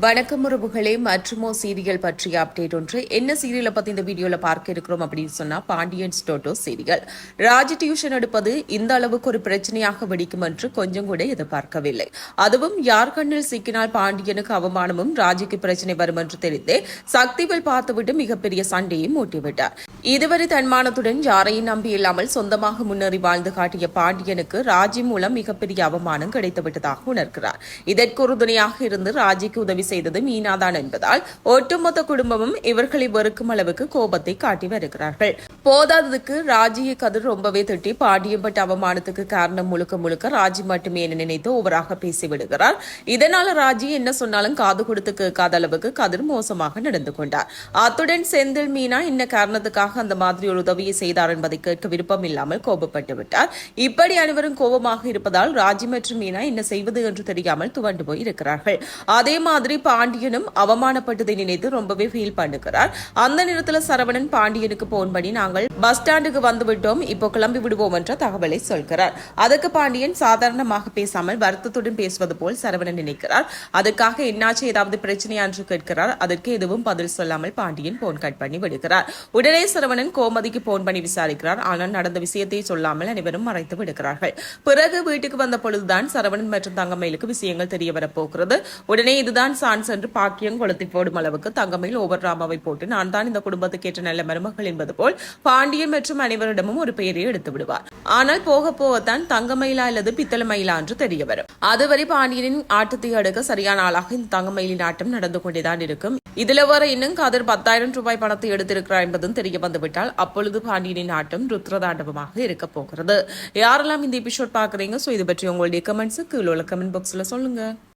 வணக்கம் உறவுகளே மற்றுமோ சீரியல் பற்றிய அப்டேட் ஒன்று. என்ன சீரியலை பத்தி இந்த வீடியோல பார்க்க இருக்கிறோம் அப்படின்னு சொன்னா Pandian stores serial. Raj tuition எடுப்பது இந்த அளவுக்கு ஒரு பிரச்சனையாக வெடிக்கும் என்று கொஞ்சம் கூட எதிர்பார்க்கவில்லை. அதுவும் யார் கண்ணில் சிக்கினால் பாண்டியனுக்கு அவமானமும் ராஜிக்கு பிரச்சனை வரும் என்று தெரிந்தே சக்திவேல் பார்த்துவிட்டு மிகப்பெரிய சண்டையை மூட்டிவிட்டார். இதுவரை தன்மானத்துடன் யாரையும் நம்பி இல்லாமல் சொந்தமாக முன்னேறி வாழ்ந்து காட்டிய பாண்டியனுக்கு ராஜி மூலம் மிகப்பெரிய அவமானம் கிடைத்துவிட்டதாக உணர்கிறார். இதற்கு உறுதுணையாக இருந்து ராஜிக்கு உதவி செய்தது மீனாதான் என்பதால் ஒட்டுமொத்த குடும்பமும் இவர்களை வெறுக்கும் அளவுக்கு கோபத்தை காட்டி வருகிறார்கள். போதாததுக்கு ராஜியை கதிர் ரொம்பவே திட்டி பாண்டியப்பட்ட அவமானத்துக்கு காரணம் முழுக்க முழுக்க ராஜி மட்டுமே என நினைத்து ஓவராக பேசிவிடுகிறார். இதனால ராஜி என்ன சொன்னாலும் காது கொடுத்து கேட்காத அளவுக்கு கதிர் மோசமாக நடந்து கொண்டார். அத்துடன் செந்தில் மீனா என்ன காரணத்துக்காக அந்த மாதிரி ஒரு உதவியை செய்தார் என்பதை கேட்க விருப்பம் இல்லாமல் கோபப்பட்டு விட்டார். இப்படி அனைவரும் கோபமாக இருப்பதால் ராஜி மற்றும் மீனா என்ன செய்வது என்று தெரியாமல் துவண்டு போய் இருக்கிறார்கள் அதே மாதிரி பாண்டியனும் அவமானப்பட்டதை நினைத்து ரொம்பவே ஃபீல் பண்ணுகிறார். அந்த நேரத்துல சரவணன் பாண்டியனுக்கு போன் பண்ணி நாங்கள் பஸ் ஸ்டாண்டுக்கு வந்து விட்டோம் இப்போ கிளம்பி விடுவோம் என்ற தகவலை சொல்கிறார். அதற்கு பாண்டியன் சாதாரணமாக பேசாமல் வருத்தத்துடன் பேசுவது போல் சரவணன் நினைக்கிறார். அதுக்காக என்னாச்சு ஏதாவது பிரச்சனையா என்று கேட்கிறார். அதற்கு எதுவும் பதில் சொல்லாமல் பாண்டியன் போன் கட் பண்ணி விடுகிறார். உடனே சரவணன் கோமதிக்கு போன் பண்ணி விசாரிக்கிறார். ஆனால் நடந்த விஷயத்தை சொல்லாமல் அனைவரும் மறைத்து விடுகிறார்கள். பிறகு வீட்டுக்கு வந்த பொழுதுதான் சரவணன் மற்றும் தங்கமயிலுக்கு விஷயங்கள் தெரிய வரப்போகிறது. உடனே இதுதான் சான்ஸ் என்று பாக்கியம் கொளுத்தி போடும் அளவுக்கு தங்கமையில் ஓவர் ராமாவை போட்டு நான் தான் இந்த குடும்பத்துக்கு ஏற்ற நல்ல மருமகள் என்பது போல் பாண்டியன் மற்றும் அனைவரிடமும் ஒரு பெயரை எடுத்து விடுவார். ஆனால் போக போகத்தான் தங்கமயிலா அல்லது பித்தளமயிலா என்று தெரிய வரும். அதுவரை பாண்டியனின் ஆட்டத்தை அடுக்க சரியான ஆளாக இந்த தங்கமயிலின் ஆட்டம் நடந்து கொண்டேதான் இருக்கும். இதுல வர இன்னும் கதிர் பத்தாயிரம் ரூபாய் பணத்தை எடுத்திருக்கிறார் என்பதும் தெரிய வந்துவிட்டால் அப்பொழுது பாண்டியனின் ஆட்டம் ருத்ரதாண்டவமாக இருக்க போகிறது. யாரெல்லாம் இந்த எபிசோட் பாக்குறீங்க சோ இது பற்றி உங்களுடைய கமெண்ட்ஸ் கீழே உள்ள கமெண்ட் பாக்ஸ்ல சொல்லுங்க.